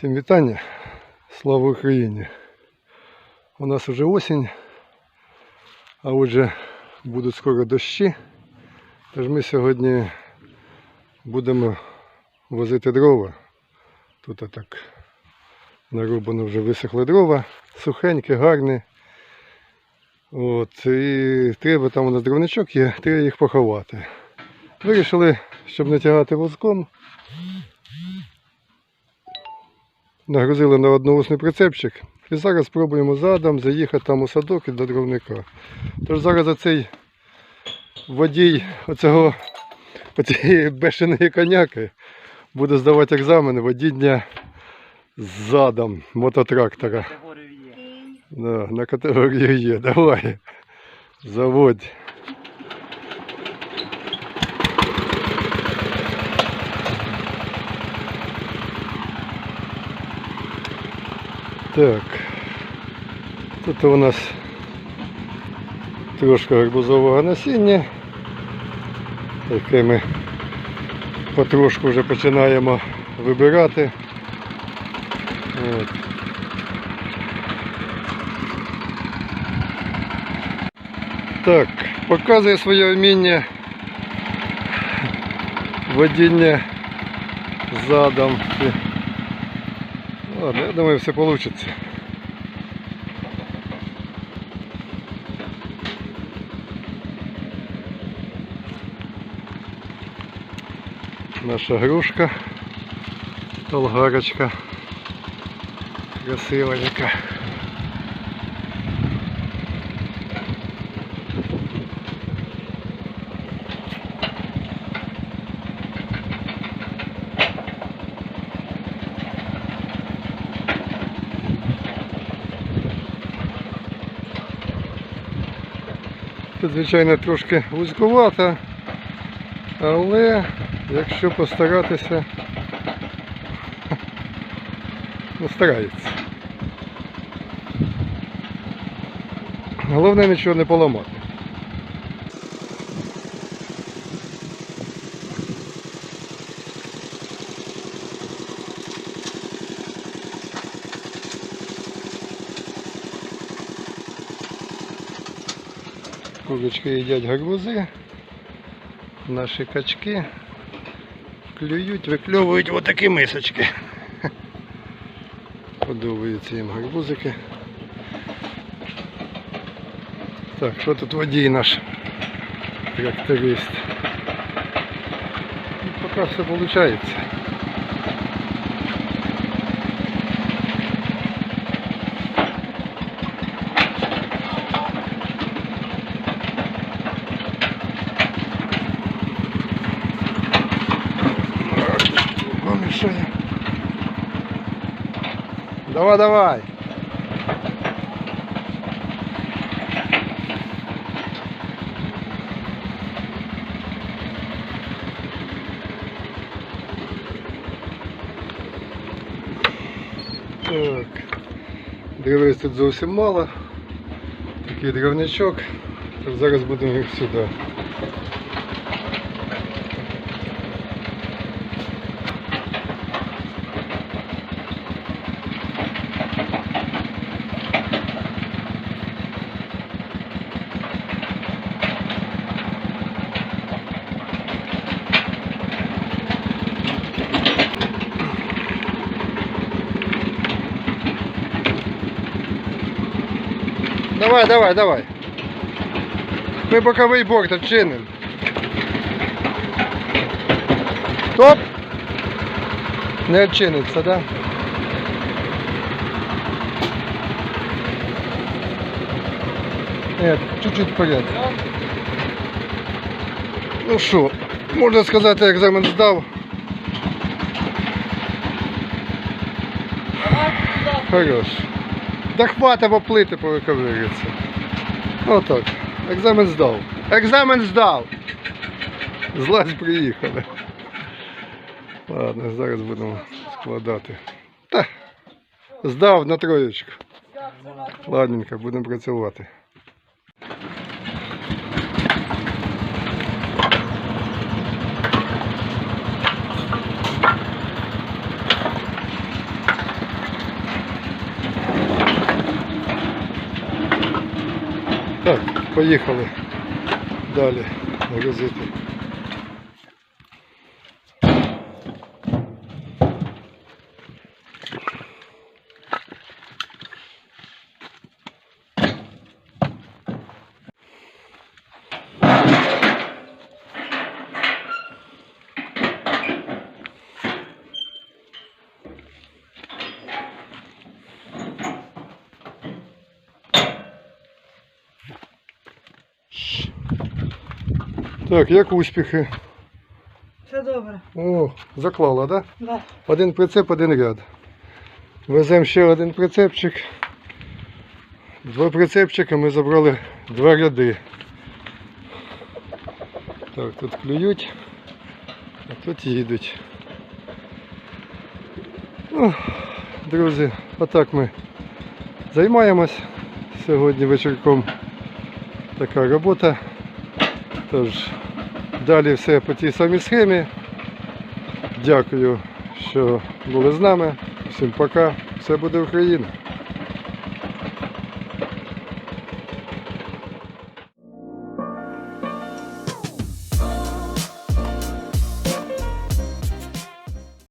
Всім вітання. Слава Україні. У нас вже осінь, а отже будуть скоро дощі. Тож ми сьогодні будемо возити дрова. Тут так нарубано вже висохли дрова, сухенькі, гарні. От, і треба, там у нас дровничок є, треба їх поховати. Вирішили, щоб не тягати возком, нагрузили на одноусний прицепчик. І зараз спробуємо задом заїхати там у садок і до дровника. Тож зараз оцей водій оцього, оцієї бешеної коняки буде здавати екзамен водіння задом мототрактора. На Категорію є. Да, на категорію є. Давай. Заводь. Так. Тут у нас трошки гарбузового насіння, яке ми потрошку вже починаємо вибирати. От. Так, показує своє вміння водіння задом. Ладно, я думаю, все получится. Наша грушка, толгарочка, красивенька. Звичайно, трошки вузькувато, але якщо постаратися, ну, старається. Головне нічого не поламати. Курочки їдять гарбузи, наші качки клюють, викльовують отакі мисочки. Подобаються їм гарбузики. Так, що тут водій наш тракторист? Поки все виходить. Давай, давай. Так. Дивись тут зовсім мало. Такий дровничок. Тож Зараз будемо їх сюди. Давай, давай, давай. Ми боковий борт відчинимо. Стоп! Не відчиниться, да? Нет, чуть-чуть вперед. Ну що, можна сказати, екзамен здав. Хорош. Да хвата поплити. Отак. Екзамен здав. Екзамен здав. Злазь приїхали. Ладно, зараз будемо складати. Та, здав на троєчку. Ладненько, будемо працювати. Так, поїхали далі на газету. Так, як успіхи? Все добре. О, заклала, так? Да? Да. Один прицеп, один ряд. Веземо ще один прицепчик. Два прицепчика ми забрали два ряди. Так, тут клюють, а тут їдуть. Ну, друзі, отак ми займаємось сьогодні вечірком. Така робота. Тож, далі все по тій самій схемі. Дякую, що були з нами. Всім пока. Все буде Україна.